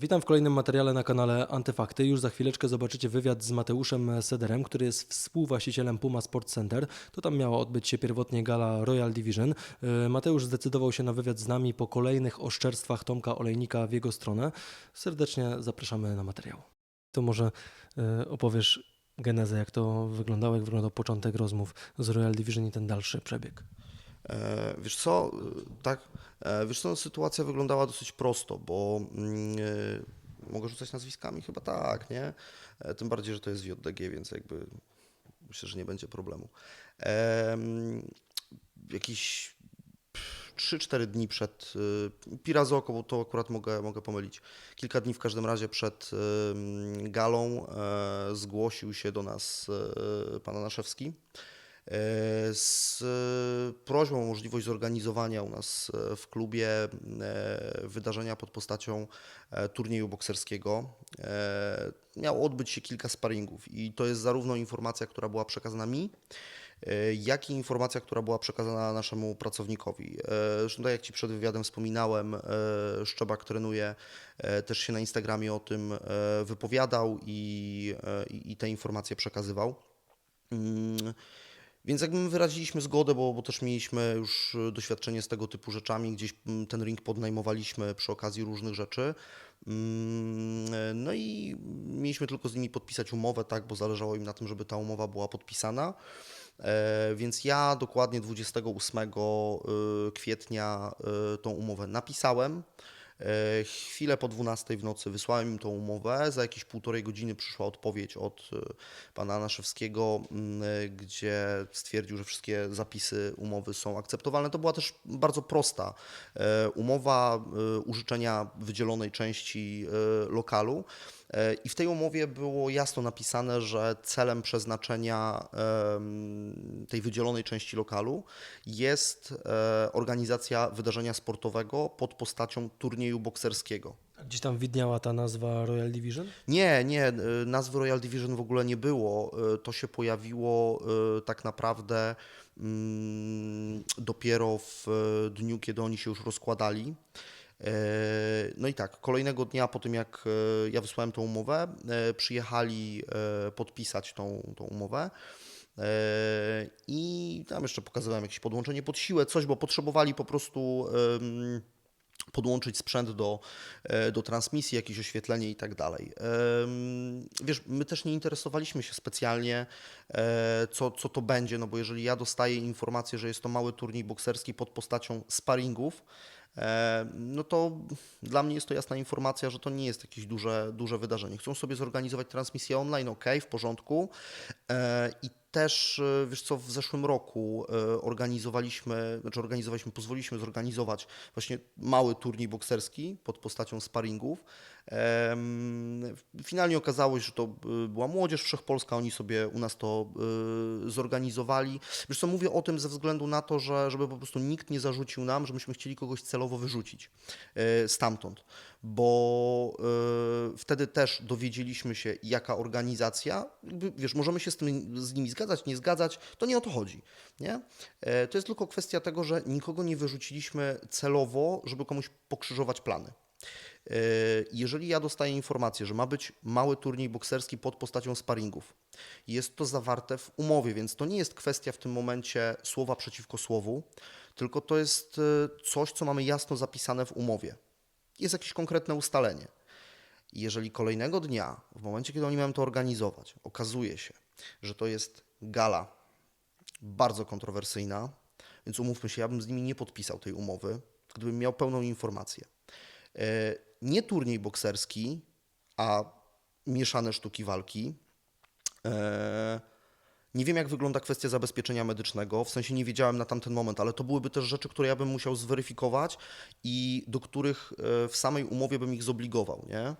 Witam w kolejnym materiale na kanale Antyfakty. Już za chwileczkę zobaczycie wywiad z Mateuszem Sederem, który jest współwłaścicielem Puma Sport Center. To tam miała odbyć się pierwotnie gala Royal Division. Yy, Mateusz zdecydował się na wywiad z nami po kolejnych oszczerstwach Tomka Olejnika w jego stronę. Serdecznie zapraszamy na materiał. To może yy, opowiesz genezę, jak to wyglądało, jak wyglądał początek rozmów z Royal Division i ten dalszy przebieg. E, Wiesz co, e, tak, e, wiesz co, sytuacja wyglądała dosyć prosto, bo mm, mogę rzucać nazwiskami? Chyba tak, nie? Tym bardziej, że to jest JDG, więc jakby myślę, że nie będzie problemu. Mm, Jakiś 3-4 dni przed y, Pirazoko, bo to akurat mogę, mogę pomylić. Kilka dni w każdym razie przed ym, galą zgłosił się do nas pan Anaszewski z e, prośbą o możliwość zorganizowania u nas e, w klubie e, wydarzenia pod postacią e, turnieju bokserskiego. E, Miało odbyć się kilka sparingów i to jest zarówno informacja, która była przekazana mi, e, jak i informacja, która była przekazana naszemu pracownikowi. E, Zresztą tak jak Ci przed wywiadem wspominałem, e, Szczebak trenuje, e, też się na Instagramie o tym e, wypowiadał i, e, i i te informacje przekazywał. Więc jakby my wyraziliśmy zgodę, bo, bo też mieliśmy już y, doświadczenie z tego typu rzeczami, gdzieś mm, ten ring podnajmowaliśmy przy okazji różnych rzeczy. Mm, e, No i mieliśmy tylko z nimi podpisać umowę, tak, bo zależało im na tym, żeby ta umowa była podpisana. E, Więc ja dokładnie 28 y, kwietnia tą umowę napisałem. E, Chwilę po 12 w nocy wysłałem im tą umowę. Za jakieś półtorej godziny przyszła odpowiedź od e, pana Anaszewskiego, m, e, gdzie stwierdził, że wszystkie zapisy umowy są akceptowalne. To była też bardzo prosta umowa użyczenia wydzielonej części lokalu. E, I w tej umowie było jasno napisane, że celem przeznaczenia tej wydzielonej części lokalu jest e, organizacja wydarzenia sportowego pod postacią turnieju bokserskiego. Gdzieś tam widniała ta nazwa Royal Division? Nie, nie, y, nazwy Royal Division w ogóle nie było. To się pojawiło tak naprawdę mm, dopiero w dniu, kiedy oni się już rozkładali. E, No i tak, kolejnego dnia po tym, jak e, ja wysłałem tą umowę, e, przyjechali podpisać tą, tą umowę. I tam jeszcze pokazywałem jakieś podłączenie pod siłę, coś, bo potrzebowali po prostu podłączyć sprzęt do, do transmisji, jakieś oświetlenie i tak dalej. Wiesz, my też nie interesowaliśmy się specjalnie, co, co to będzie, no bo jeżeli ja dostaję informację, że jest to mały turniej bokserski pod postacią sparingów, no to dla mnie jest to jasna informacja, że to nie jest jakieś duże, duże wydarzenie. Chcą sobie zorganizować transmisję online, ok, w porządku. E, I też, e, wiesz co, w zeszłym roku e, organizowaliśmy, znaczy organizowaliśmy, pozwoliliśmy zorganizować właśnie mały turniej bokserski pod postacią sparingów. Finalnie okazało się, że to e, była młodzież wszechpolska, oni sobie u nas to e, zorganizowali. Wiesz co, mówię o tym ze względu na to, że żeby po prostu nikt nie zarzucił nam, że myśmy chcieli kogoś celowo wyrzucić e, stamtąd, bo wtedy też dowiedzieliśmy się, jaka organizacja, wiesz, możemy się z, tym, z nimi zgadzać, nie zgadzać, to nie o to chodzi, nie? To jest tylko kwestia tego, że nikogo nie wyrzuciliśmy celowo, żeby komuś pokrzyżować plany. E, Jeżeli ja dostaję informację, że ma być mały turniej bokserski pod postacią sparingów, jest to zawarte w umowie, więc to nie jest kwestia w tym momencie słowa przeciwko słowu, tylko to jest e, coś, co mamy jasno zapisane w umowie. Jest jakieś konkretne ustalenie. Jeżeli kolejnego dnia, w momencie, kiedy oni mają to organizować, okazuje się, że to jest gala bardzo kontrowersyjna, więc umówmy się, ja bym z nimi nie podpisał tej umowy, gdybym miał pełną informację. E, Nie turniej bokserski, a mieszane sztuki walki. Nie wiem, jak wygląda kwestia zabezpieczenia medycznego, w sensie nie wiedziałem na tamten moment, ale to byłyby też rzeczy, które ja bym musiał zweryfikować i do których e, w samej umowie bym ich zobligował, nie? E,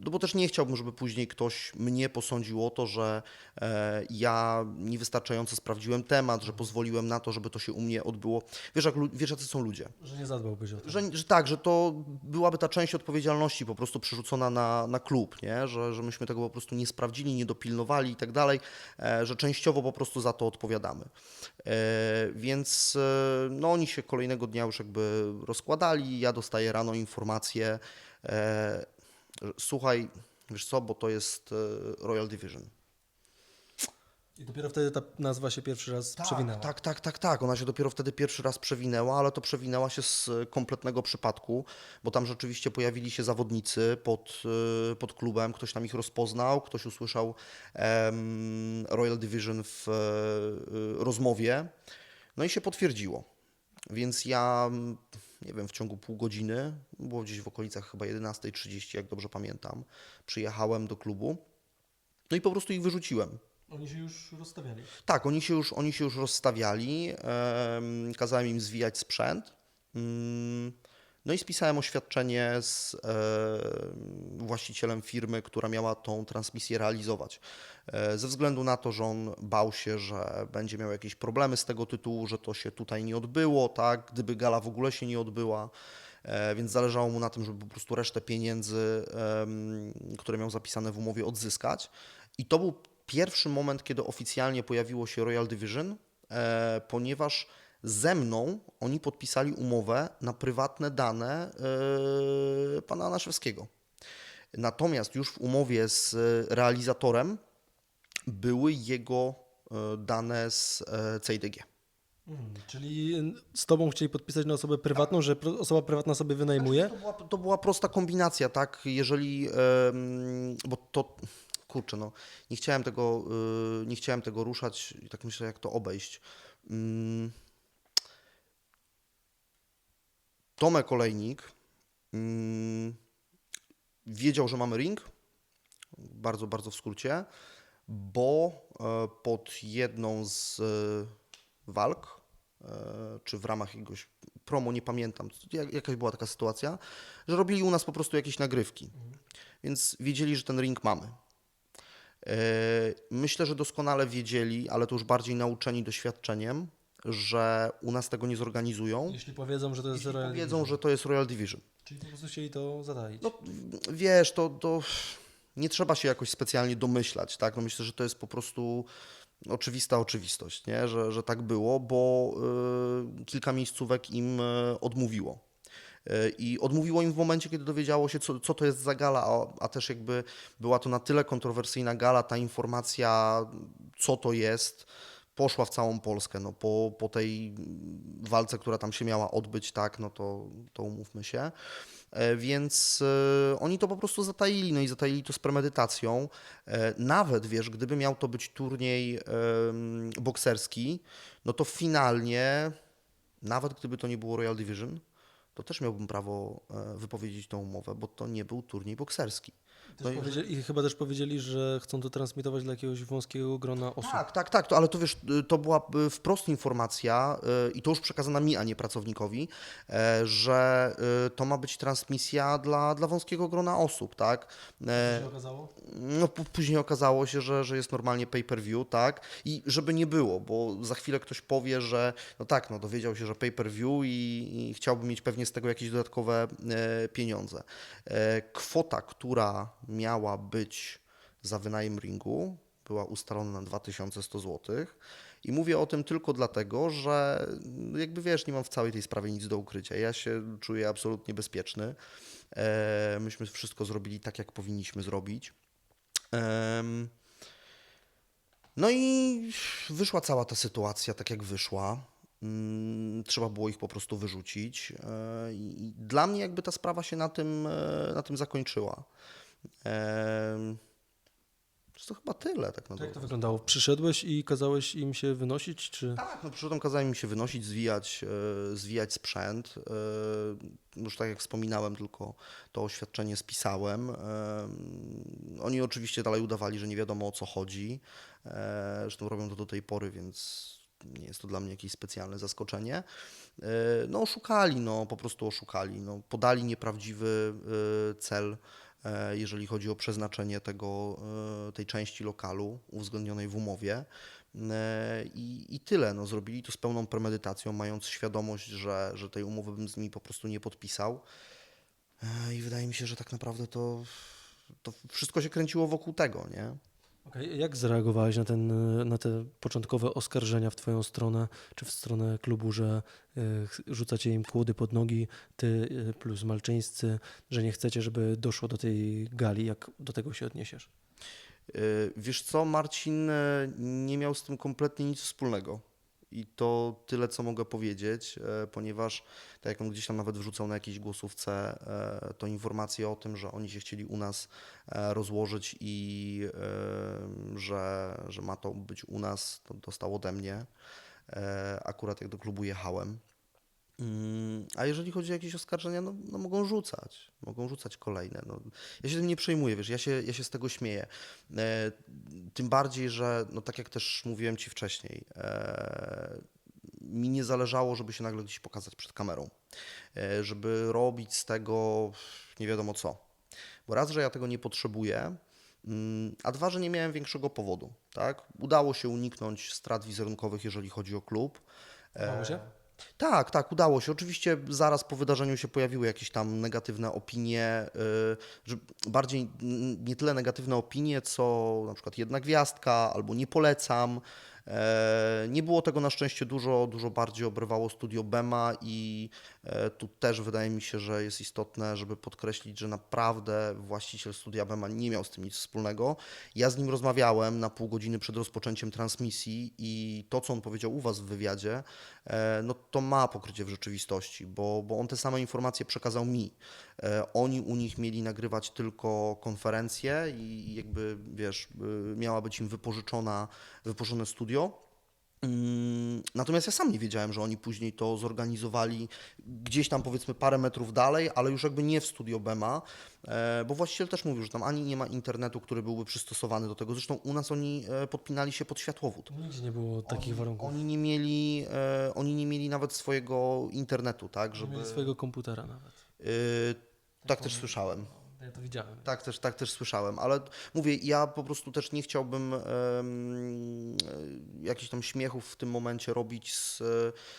No bo też nie chciałbym, żeby później ktoś mnie posądził o to, że e, ja niewystarczająco sprawdziłem temat, że pozwoliłem na to, żeby to się u mnie odbyło. Wiesz, jak, wiesz jacy są ludzie? Że nie zadbałbyś o to. Że, że tak, że to byłaby ta część odpowiedzialności po prostu przerzucona na, na klub, nie? Że, że myśmy tego po prostu nie sprawdzili, nie dopilnowali i tak dalej. E, że częściowo po prostu za to odpowiadamy. E, Więc e, no, oni się kolejnego dnia już jakby rozkładali. Ja dostaję rano informację, słuchaj, wiesz co, bo to jest Royal Division. I dopiero wtedy ta nazwa się pierwszy raz przewinęła. Tak, tak, tak, tak. Ona się dopiero wtedy pierwszy raz przewinęła, ale to przewinęła się z kompletnego przypadku, bo tam rzeczywiście pojawili się zawodnicy pod, e, pod klubem, ktoś tam ich rozpoznał, ktoś usłyszał em, Royal Division w e, rozmowie, no i się potwierdziło. Więc ja, nie wiem, w ciągu pół godziny, było gdzieś w okolicach chyba 11.30, jak dobrze pamiętam, przyjechałem do klubu, no i po prostu ich wyrzuciłem. Oni się już rozstawiali. Tak, oni się już, oni się już rozstawiali. em, kazałem im zwijać sprzęt. Mm, No i spisałem oświadczenie z właścicielem firmy, która miała tą transmisję realizować. E, Ze względu na to, że on bał się, że będzie miał jakieś problemy z tego tytułu, że to się tutaj nie odbyło, tak, gdyby gala w ogóle się nie odbyła. E, Więc zależało mu na tym, żeby po prostu resztę pieniędzy, które miał zapisane w umowie, odzyskać. I to był pierwszy moment, kiedy oficjalnie pojawiło się Royal Division, e, ponieważ ze mną oni podpisali umowę na prywatne dane e, pana Anaszewskiego. Natomiast już w umowie z e, realizatorem były jego dane z CIDG. Mhm. Czyli z tobą chcieli podpisać na osobę prywatną, że pro- osoba prywatna sobie wynajmuje? To była, to była prosta kombinacja, tak? Jeżeli, bo to, kurczę, no, nie chciałem tego, y, nie chciałem tego ruszać i tak myślę, jak to obejść. Mm. Tomek Olejnik mm, wiedział, że mamy ring, bardzo, bardzo w skrócie, bo e, pod jedną z e, walk, e, czy w ramach jakiegoś promo, nie pamiętam, jak- jakaś była taka sytuacja, że robili u nas po prostu jakieś nagrywki, więc wiedzieli, że ten ring mamy. E, Myślę, że doskonale wiedzieli, ale to już bardziej nauczeni doświadczeniem, że u nas tego nie zorganizują. Jeśli powiedzą, że to jest Royal powiedzą, Division. że to jest Royal Division. Czyli po prostu chcieli to zataić. No wiesz, to, to nie trzeba się jakoś specjalnie domyślać, tak? No myślę, że to jest po prostu oczywista oczywistość, nie? Że, że tak było, bo y, kilka miejscówek im y, odmówiło. Y, I odmówiło im w momencie, kiedy dowiedziało się, co, co to jest za gala, a, a też jakby była to na tyle kontrowersyjna gala, ta informacja, co to jest, poszła w całą Polskę. No, po, po tej walce, która tam się miała odbyć, tak, no to, to umówmy się. E, Więc e, oni to po prostu zataili, no i zataili to z premedytacją. E, Nawet, wiesz, gdyby miał to być turniej bokserski, no to finalnie, nawet gdyby to nie było Royal Division, to też miałbym prawo e, wypowiedzieć tą umowę, bo to nie był turniej bokserski. No i- I chyba też powiedzieli, że chcą to transmitować dla jakiegoś wąskiego grona osób. Tak, tak, tak, to, ale to wiesz, y, to była y, wprost informacja y, i to już przekazana mi, a nie pracownikowi, e, że y, to ma być transmisja dla, dla wąskiego grona osób, tak? E, Co się okazało? No, później okazało się, że, że jest normalnie pay-per-view, tak? I żeby nie było, bo za chwilę ktoś powie, że no tak, no dowiedział się, że pay-per-view i, i chciałby mieć pewnie z tego jakieś dodatkowe e, pieniądze. E, kwota, która miała być za wynajem ringu, była ustalona na 2100 zł. I mówię o tym tylko dlatego, że no, jakby wiesz, nie mam w całej tej sprawie nic do ukrycia. Ja się czuję absolutnie bezpieczny. E, myśmy wszystko zrobili tak, jak powinniśmy zrobić. No i wyszła cała ta sytuacja tak, jak wyszła. Mm, Trzeba było ich po prostu wyrzucić. E, I i dla mnie jakby ta sprawa się na tym, e, na tym zakończyła. To chyba tyle tak To jak to naprawdę. wyglądało? Przyszedłeś i kazałeś im się wynosić, czy... Tak, no przyszedłem, kazałem im się wynosić, zwijać, e, zwijać sprzęt. E, Już tak jak wspominałem, tylko to oświadczenie spisałem. E, Oni oczywiście dalej udawali, że nie wiadomo o co chodzi. E, Zresztą robią to do tej pory, więc nie jest to dla mnie jakieś specjalne zaskoczenie. E, No oszukali, no po prostu oszukali. No, podali nieprawdziwy e, cel, jeżeli chodzi o przeznaczenie tego, e, tej części lokalu uwzględnionej w umowie. E, I, I tyle. No, zrobili to z pełną premedytacją, mając świadomość, że, że tej umowy bym z nimi po prostu nie podpisał. E, I wydaje mi się, że tak naprawdę to, to wszystko się kręciło wokół tego, nie? Okej, Jak zareagowałeś na, ten, e, na te początkowe oskarżenia w Twoją stronę, czy w stronę klubu, że e, rzucacie im kłody pod nogi, Ty e, plus malczyńscy, że nie chcecie, żeby doszło do tej gali? Jak do tego się odniesiesz? Y, Wiesz co, Marcin nie miał z tym kompletnie nic wspólnego. I to tyle, co mogę powiedzieć, e, ponieważ, tak jak on gdzieś tam nawet wrzucał na jakiejś głosówce, e, to informacje o tym, że oni się chcieli u nas e, rozłożyć i że, że ma to być u nas, to dostał ode mnie. Akurat jak do klubu jechałem. Mm, A jeżeli chodzi o jakieś oskarżenia, no, no mogą rzucać, mogą rzucać kolejne. No, ja się tym nie przejmuję, wiesz, ja się, ja się z tego śmieję. E, tym bardziej, że, no tak jak też mówiłem Ci wcześniej, e, mi nie zależało, żeby się nagle gdzieś pokazać przed kamerą, e, żeby robić z tego nie wiadomo co. Bo raz, że ja tego nie potrzebuję, mm, a dwa, że nie miałem większego powodu, tak? Udało się uniknąć strat wizerunkowych, jeżeli chodzi o klub. Udało się? Tak, tak, udało się. Oczywiście zaraz po wydarzeniu się pojawiły jakieś tam negatywne opinie, y, że bardziej nie tyle negatywne opinie, co na przykład jedna gwiazdka albo nie polecam. E, Nie było tego na szczęście dużo, dużo bardziej obrywało studio Bema i e, tu też wydaje mi się, że jest istotne, żeby podkreślić, że naprawdę właściciel studia Bema nie miał z tym nic wspólnego. Ja z nim rozmawiałem na pół godziny przed rozpoczęciem transmisji i to, co on powiedział u Was w wywiadzie, no to ma pokrycie w rzeczywistości, bo, bo on te same informacje przekazał mi. E, Oni u nich mieli nagrywać tylko konferencję i jakby, wiesz, y, miała być im wypożyczona, wypożyczone studio. Mm, Natomiast ja sam nie wiedziałem, że oni później to zorganizowali gdzieś tam powiedzmy parę metrów dalej, ale już jakby nie w studio Bema, e, bo właściciel też mówił, że tam ani nie ma internetu, który byłby przystosowany do tego. Zresztą u nas oni e, podpinali się pod światłowód. Nigdzie nie było takich warunków. Oni nie mieli, e, oni nie mieli nawet swojego internetu, tak, Nie żeby... mieli swojego komputera nawet. Y, tak też słyszałem. Ja to widziałem. Tak też, tak też słyszałem, ale mówię, ja po prostu też nie chciałbym e, jakichś tam śmiechów w tym momencie robić z,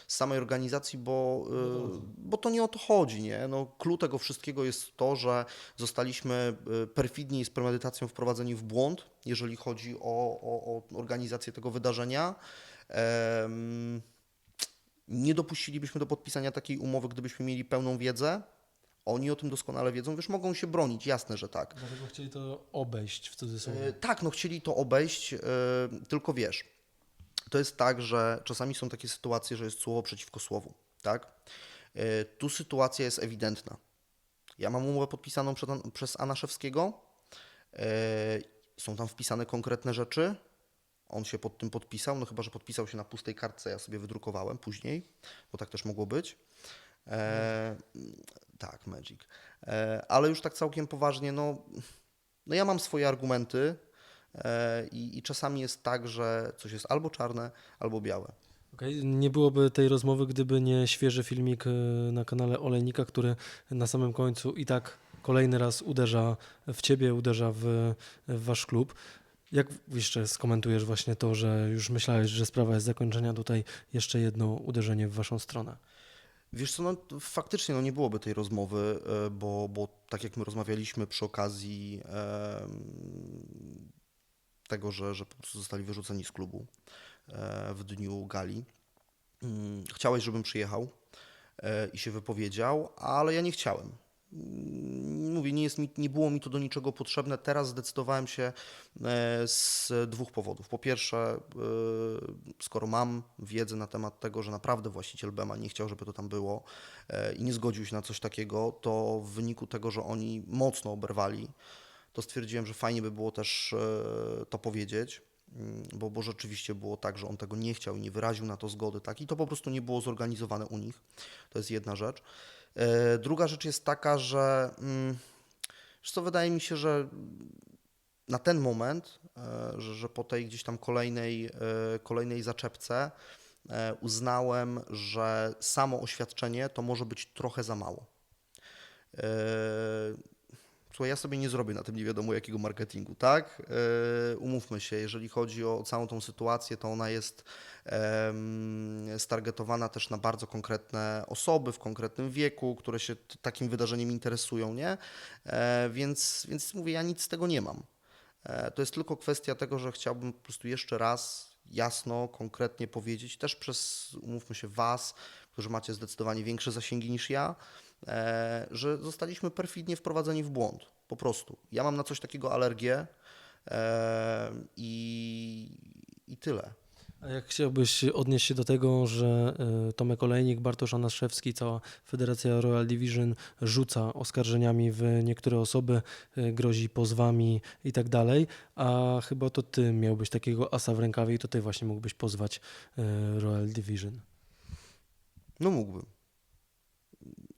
z samej organizacji, bo, e, bo to nie o to chodzi, nie? No, clue tego wszystkiego jest to, że zostaliśmy e, perfidnie i z premedytacją wprowadzeni w błąd, jeżeli chodzi o, o, o organizację tego wydarzenia. Em, nie dopuścilibyśmy do podpisania takiej umowy, gdybyśmy mieli pełną wiedzę. Oni o tym doskonale wiedzą, wiesz, mogą się bronić, jasne, że tak. Dlatego chcieli to obejść w cudzysłowie. E, Tak, no chcieli to obejść, e, tylko wiesz, to jest tak, że czasami są takie sytuacje, że jest słowo przeciwko słowu, tak? E, Tu sytuacja jest ewidentna. Ja mam umowę podpisaną przed, przez Anaszewskiego, e, są tam wpisane konkretne rzeczy, on się pod tym podpisał, no chyba, że podpisał się na pustej kartce, ja sobie wydrukowałem później, bo tak też mogło być. E, tak, Magic. E, ale już tak całkiem poważnie, no, no ja mam swoje argumenty e, i, i czasami jest tak, że coś jest albo czarne, albo białe. Okej, Nie byłoby tej rozmowy, gdyby nie świeży filmik e, na kanale Olejnika, który na samym końcu i tak kolejny raz uderza w ciebie, uderza w, w wasz klub. Jak jeszcze skomentujesz właśnie to, że już myślałeś, że sprawa jest zakończenia, tutaj jeszcze jedno uderzenie w waszą stronę? Wiesz co, no faktycznie no, nie byłoby tej rozmowy, e, bo, bo tak jak my rozmawialiśmy przy okazji em, tego, że, że po prostu zostali wyrzuceni z klubu e, w dniu gali, mm, chciałeś, żebym przyjechał e, i się wypowiedział, ale ja nie chciałem. Mówię, nie, jest mi, nie było mi to do niczego potrzebne. Teraz zdecydowałem się e, z dwóch powodów. Po pierwsze, e, skoro mam wiedzę na temat tego, że naprawdę właściciel Bema nie chciał, żeby to tam było e, i nie zgodził się na coś takiego, to w wyniku tego, że oni mocno oberwali, to stwierdziłem, że fajnie by było też to powiedzieć. mm, Bo, bo rzeczywiście było tak, że on tego nie chciał i nie wyraził na to zgody, tak? I to po prostu nie było zorganizowane u nich. To jest jedna rzecz. E, Druga rzecz jest taka, że mm, co, wydaje mi się, że na ten moment, e, że, że po tej gdzieś tam kolejnej, e, kolejnej zaczepce uznałem, że samo oświadczenie to może być trochę za mało. Słuchaj, ja sobie nie zrobię na tym nie wiadomo jakiego marketingu, tak? E, Umówmy się, jeżeli chodzi o całą tą sytuację, to ona jest stargetowana też na bardzo konkretne osoby w konkretnym wieku, które się takim wydarzeniem interesują, nie? E, Więc, więc mówię, ja nic z tego nie mam. E, To jest tylko kwestia tego, że chciałbym po prostu jeszcze raz jasno, konkretnie powiedzieć, też przez, umówmy się, Was, którzy macie zdecydowanie większe zasięgi niż ja, e, że zostaliśmy perfidnie wprowadzeni w błąd. Po prostu. Ja mam na coś takiego alergię e, i, i tyle. A jak chciałbyś odnieść się do tego, że e, Tomek Olejnik, Bartosz Anaszewski, cała Federacja Royal Division rzuca oskarżeniami w niektóre osoby, grozi pozwami i tak dalej, a chyba to ty miałbyś takiego asa w rękawie i to ty właśnie mógłbyś pozwać Royal Division. No mógłbym.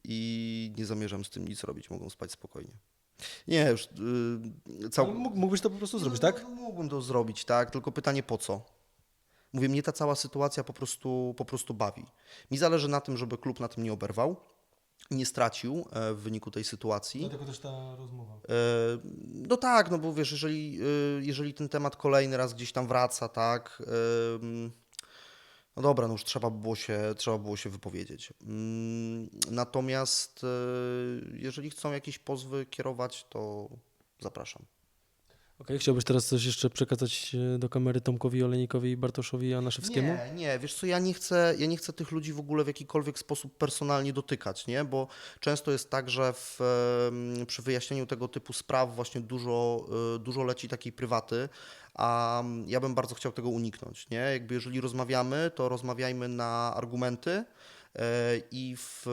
I nie zamierzam z tym nic robić, mogą spać spokojnie. Nie, już yy, cał... No, mógł- Mógłbyś to po prostu zrobić, no, tak? No, mógłbym to zrobić, tak, tylko pytanie po co? Mówię, mnie ta cała sytuacja po prostu, po prostu bawi. Mi zależy na tym, żeby klub na tym nie oberwał, nie stracił e, w wyniku tej sytuacji. Dlatego też ta rozmowa. E, No tak, no bo wiesz, jeżeli, e, jeżeli ten temat kolejny raz gdzieś tam wraca, tak, no dobra, no już trzeba by było się, trzeba było się wypowiedzieć. Mm, Natomiast e, jeżeli chcą jakieś pozwy kierować, to zapraszam. Okej, chciałbyś teraz coś jeszcze przekazać e, do kamery Tomkowi Olejnikowi i Bartoszowi Anaszewskiemu? Nie, nie, wiesz co, ja nie chcę, ja nie chcę tych ludzi w ogóle w jakikolwiek sposób personalnie dotykać, nie? Bo często jest tak, że w, przy wyjaśnieniu tego typu spraw właśnie dużo, y, dużo leci takiej prywaty, a ja bym bardzo chciał tego uniknąć, nie? Jakby jeżeli rozmawiamy, to rozmawiajmy na argumenty e, i w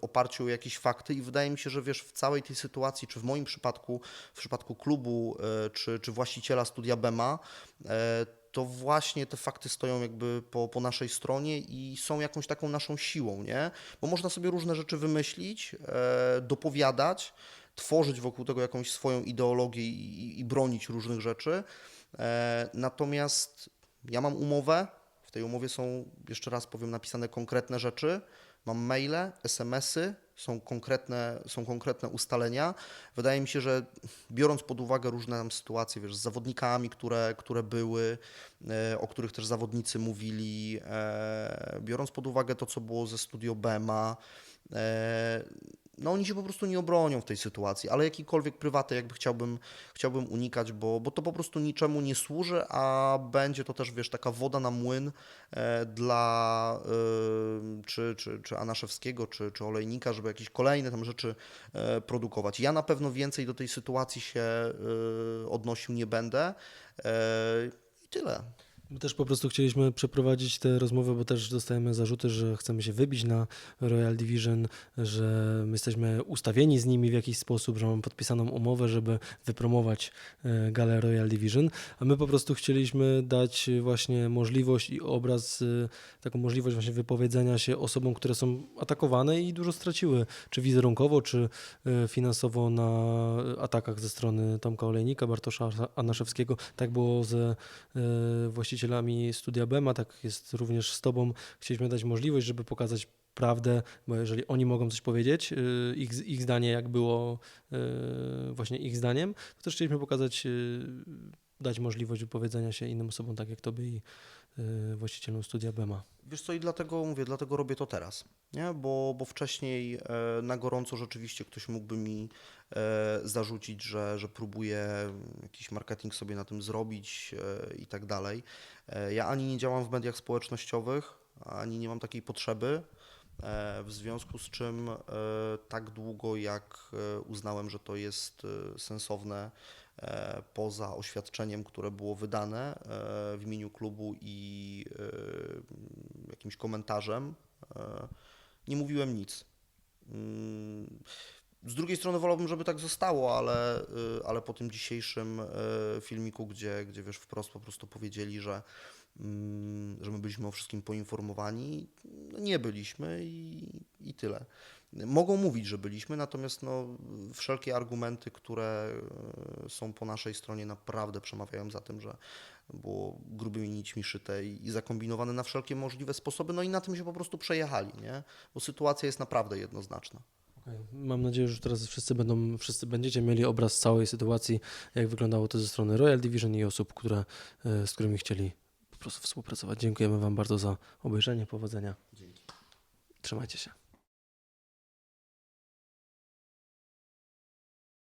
oparciu o jakieś fakty i wydaje mi się, że wiesz, w całej tej sytuacji, czy w moim przypadku, w przypadku klubu, e, czy, czy właściciela studia Bema, e, to właśnie te fakty stoją jakby po, po naszej stronie i są jakąś taką naszą siłą, nie? Bo można sobie różne rzeczy wymyślić, e, dopowiadać, tworzyć wokół tego jakąś swoją ideologię i, i, bronić różnych rzeczy. E, natomiast ja mam umowę, w tej umowie są, jeszcze raz powiem, napisane konkretne rzeczy. Mam maile, SMS-y, są konkretne, są konkretne ustalenia. Wydaje mi się, że biorąc pod uwagę różne tam sytuacje, wiesz, z zawodnikami, które, które były, e, o których też zawodnicy mówili, e, biorąc pod uwagę to, co było ze studio Bema, e, no oni się po prostu nie obronią w tej sytuacji, ale jakikolwiek prywaty jakby chciałbym, chciałbym unikać, bo, bo to po prostu niczemu nie służy, a będzie to też, wiesz, taka woda na młyn e, dla e, czy, czy, czy Anaszewskiego, czy, czy Olejnika, żeby jakieś kolejne tam rzeczy e, produkować. Ja na pewno więcej do tej sytuacji się e, odnosił nie będę e, i tyle. My też po prostu chcieliśmy przeprowadzić tę rozmowę, bo też dostajemy zarzuty, że chcemy się wybić na Royal Division, że my jesteśmy ustawieni z nimi w jakiś sposób, że mamy podpisaną umowę, żeby wypromować e, galę Royal Division, a my po prostu chcieliśmy dać właśnie możliwość i obraz, e, taką możliwość właśnie wypowiedzenia się osobom, które są atakowane i dużo straciły, czy wizerunkowo, czy e, finansowo na atakach ze strony Tomka Olejnika, Bartosza Anaszewskiego. Tak było ze e, właścicielami studia Bema, tak jest również z Tobą. Chcieliśmy dać możliwość, żeby pokazać prawdę, bo jeżeli oni mogą coś powiedzieć, y, ich, ich zdanie jak było y, właśnie ich zdaniem, to też chcieliśmy pokazać, y, dać możliwość wypowiedzenia się innym osobom, tak jak Tobie i y, właścicielom studia Bema. Wiesz co, i dlatego mówię, dlatego robię to teraz, nie? Bo, bo wcześniej e, na gorąco rzeczywiście ktoś mógłby mi e, zarzucić, że, że próbuję jakiś marketing sobie na tym zrobić e, i tak dalej. E, ja ani nie działam w mediach społecznościowych, ani nie mam takiej potrzeby, e, w związku z czym e, tak długo jak uznałem, że to jest sensowne, poza oświadczeniem, które było wydane e, w imieniu klubu i e, jakimś komentarzem, e, nie mówiłem nic. Mm, Z drugiej strony wolałbym, żeby tak zostało, ale, ale po tym dzisiejszym e, filmiku, gdzie, gdzie wiesz, wprost po prostu powiedzieli, że, mm, że my byliśmy o wszystkim poinformowani, no nie byliśmy i, i tyle. Mogą mówić, że byliśmy, natomiast no, wszelkie argumenty, które e, są po naszej stronie, naprawdę przemawiają za tym, że było grubymi nićmi szyte i, zakombinowane na wszelkie możliwe sposoby, no i na tym się po prostu przejechali, nie? Bo sytuacja jest naprawdę jednoznaczna. Mam nadzieję, że teraz wszyscy będą, wszyscy będziecie mieli obraz całej sytuacji, jak wyglądało to ze strony Royal Division i osób, które, y, z którymi chcieli po prostu współpracować. Dziękujemy Wam bardzo za obejrzenie. Powodzenia. Dzięki. Trzymajcie się.